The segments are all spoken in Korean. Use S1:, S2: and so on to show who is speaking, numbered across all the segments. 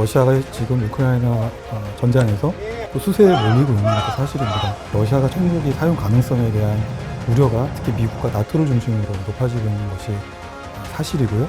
S1: 러시아가 지금 우크라이나 어, 전장에서 또 수세에 몰리고 있는 것도 사실입니다. 러시아가 핵무기 사용 가능성에 대한 우려가 특히 미국과 나토를 중심으로 높아지고 있는 것이 사실이고요.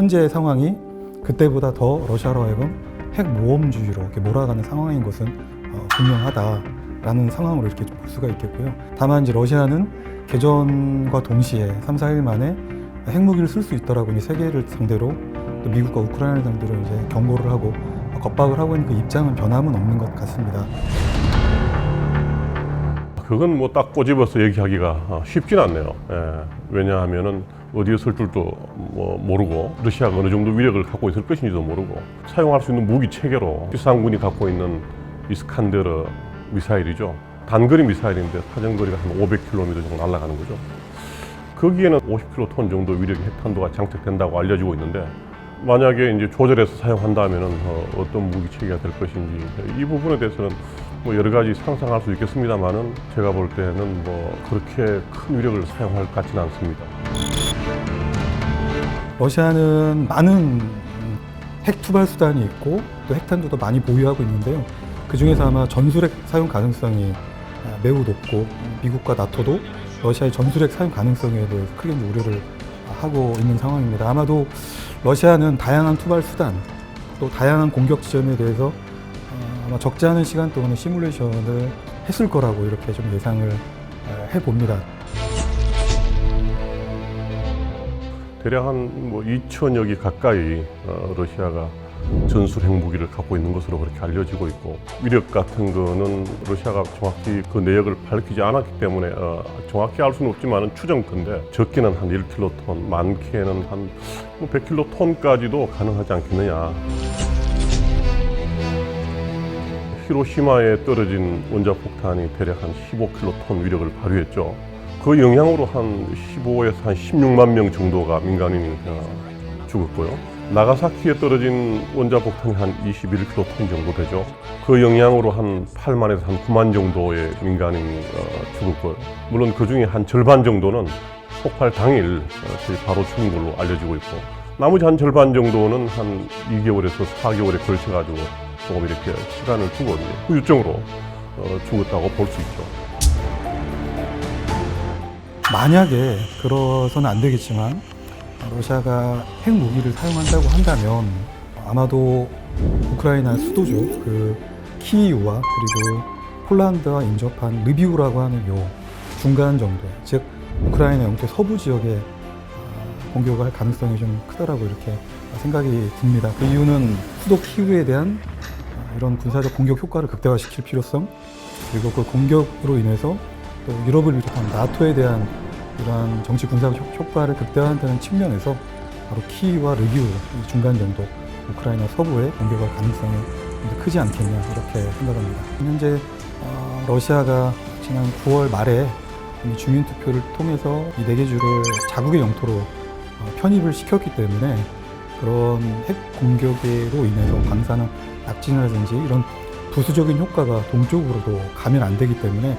S1: 현재 상황이 그때보다 더 러시아로 하여금 핵 모험주의로 이렇게 몰아가는 상황인 것은 어, 분명하다라는 상황으로 이렇게 볼 수가 있겠고요. 다만 이제 러시아는 개전과 동시에 3, 4일 만에 핵무기를 쓸 수 있다라고 이제 세계를 상대로 또 미국과 우크라이나를 상대로 이제 경고를 하고 겁박을 하고 있는 그 입장은 변함은 없는 것 같습니다.
S2: 그건 뭐 딱 꼬집어서 얘기하기가 어, 쉽진 않네요. 예, 왜냐하면은 어디에 쓸 줄도 뭐 모르고 러시아가 어느 정도 위력을 갖고 있을 것인지도 모르고 사용할 수 있는 무기 체계로 비상군이 갖고 있는 이스칸데르 미사일이죠. 단거리 미사일인데 사정거리가 한 500km 정도 날아가는 거죠. 거기에는 50킬로톤 정도 위력의 핵탄두가 장착된다고 알려지고 있는데 만약에 이제 조절해서 사용한다면은 어, 떤 무기 체계가 될 것인지 이 부분에 대해서는 뭐 여러 가지 상상할 수 있겠습니다만은 제가 볼 때는 뭐 그렇게 큰 위력을 사용할 것 같지는 않습니다.
S1: 러시아는 많은 핵 투발 수단이 있고 또 핵탄두도 많이 보유하고 있는데요. 그 중에서 아마 전술핵 사용 가능성이 아, 매우 높고 미국과 나토도 러시아의 전술핵 사용 가능성에 대해 크게 우려를 하고 있는 상황입니다. 아마도 러시아는 다양한 투발 수단 또 다양한 공격 지점에 대해서 어, 아마 적지 않은 시간 동안에 시뮬레이션을 했을 거라고 이렇게 좀 예상을 해 봅니다.
S2: 대략 한 뭐 2천여 기 가까이 어, 러시아가 전술 핵무기를 갖고 있는 것으로 그렇게 알려지고 있고 위력 같은 거는 러시아가 정확히 그 내역을 밝히지 않았기 때문에 어, 정확히 알 수는 없지만 추정컨대 적게는 한 1킬로톤, 많게는 한 100킬로톤까지도 가능하지 않겠느냐. 히로시마에 떨어진 원자폭탄이 대략 한 15킬로톤 위력을 발휘했죠. 그 영향으로 한 15에서 한 16만 명 정도가 민간인이 어, 죽었고요. 나가사키에 떨어진 원자 폭탄이 한 21킬로톤 정도 되죠. 그 영향으로 한 8만에서 한 9만 정도의 민간인이 어, 죽었고요. 물론 그 중에 한 절반 정도는 폭발 당일 어, 바로 죽은 걸로 알려지고 있고 나머지 한 절반 정도는 한 2개월에서 4개월에 걸쳐가지고 조금 이렇게 시간을 두고 후유증으로 어, 죽었다고 볼 수 있죠.
S1: 만약에 그러서는 안 되겠지만 러시아가 핵무기를 사용한다고 한다면 아마도 우크라이나 수도죠. 그 키이우와 그리고 폴란드와 인접한 르비우라고 하는 요 중간 정도, 즉 우크라이나 영토 서부 지역에 아, 공격을 할 가능성이 좀 크다라고 이렇게 생각이 듭니다. 그 이유는 수도 키이우에 대한 아, 이런 군사적 공격 효과를 극대화시킬 필요성 그리고 그 공격으로 인해서 또 유럽을 비롯한 나토에 대한 이러한 정치 군사적 효- 효과를 극대화한다는 측면에서 바로 키이와 르비우 이 중간 정도 우크라이나 서부에 공격할 가능성이 크지 않겠냐 이렇게 생각합니다. 현재 어, 러시아가 지난 9월 말에 주민 투표를 통해서 이 네 개 주를 자국의 영토로 어, 편입을 시켰기 때문에 그런 핵 공격으로 인해서 방사능 낙진이라든지 이런 부수적인 효과가 동쪽으로도 가면 안 되기 때문에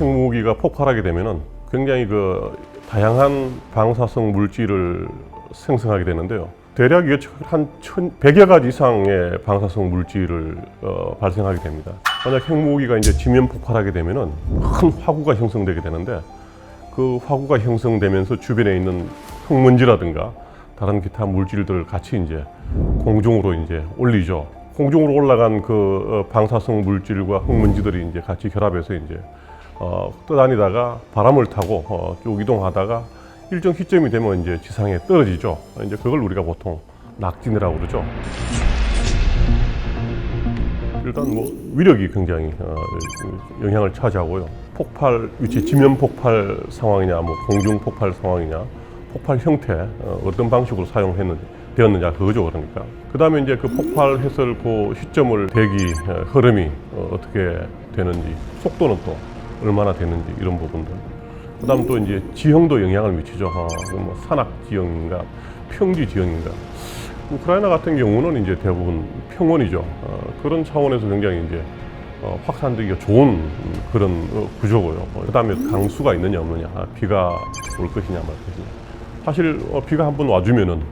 S2: 핵무기가 폭발하게 되면은 굉장히 그 다양한 방사성 물질을 생성하게 되는데요. 대략 예측 한 100여 가지 이상의 방사성 물질을 어, 발생하게 됩니다. 만약 핵무기가 이제 지면 폭발하게 되면은 큰 화구가 형성되게 되는데 그 화구가 형성되면서 주변에 있는 흙먼지라든가 다른 기타 물질들을 같이 이제 공중으로 이제 올리죠. 공중으로 올라간 그 어, 방사성 물질과 흙먼지들이 이제 같이 결합해서 이제 어, 떠다니다가 바람을 타고 어, 쭉 이동하다가 일정 시점이 되면 이제 지상에 떨어지죠. 이제 그걸 우리가 보통 낙진이라고 그러죠. 일단 뭐 위력이 굉장히 어, 영향을 차지하고요. 폭발 위치, 지면 폭발 상황이냐, 뭐 공중 폭발 상황이냐, 폭발 형태 어, 어떤 방식으로 사용했는지 되었느냐 그거죠 그러니까. 그 다음에 이제 그 폭발했을 그 시점을 대기 어, 흐름이 어, 어떻게 되는지, 속도는 또 얼마나 되는지 이런 부분들. 그다음 또 이제 지형도 영향을 미치죠. 어, 뭐 산악 지형인가 평지 지형인가. 우크라이나 같은 경우는 이제 대부분 평원이죠. 어, 그런 차원에서 굉장히 이제 어, 확산되기가 좋은 그런 어, 구조고요. 어, 그다음에 강수가 있느냐 없느냐, 아, 비가 올 것이냐 말 것이냐. 사실 어, 비가 한번 와주면은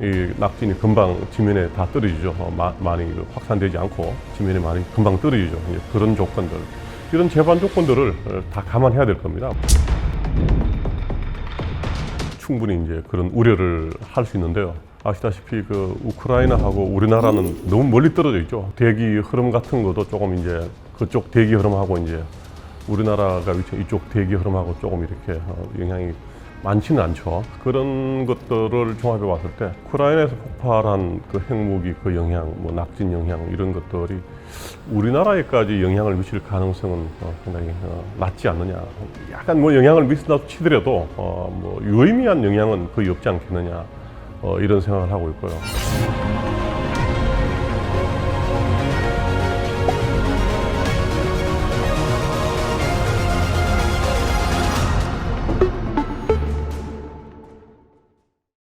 S2: 이 낙진이 금방 지면에 다 떨어지죠. 어, 마- 많이 그 확산되지 않고 지면에 많이 금방 떨어지죠. 그런 조건들, 이런 제반 조건들을 어, 다 감안해야 될 겁니다. 충분히 이제 그런 우려를 할 수 있는데요. 아시다시피 그 우크라이나하고 우리나라는 너무 멀리 떨어져 있죠. 대기 흐름 같은 것도 조금 이제 그쪽 대기 흐름하고 이제 우리나라가 위치 이쪽 대기 흐름하고 조금 이렇게 어, 영향이 많지는 않죠. 그런 것들을 종합해 봤을 때 우크라이나에서 폭발한 그 핵무기 그 영향, 뭐 낙진 영향 이런 것들이 우리나라에까지 영향을 미칠 가능성은 어, 상당히 어, 낮지 않느냐. 약간 뭐 영향을 미친다고 치더라도 어, 뭐 유의미한 영향은 거의 없지 않겠느냐. 어, 이런 생각을 하고 있고요.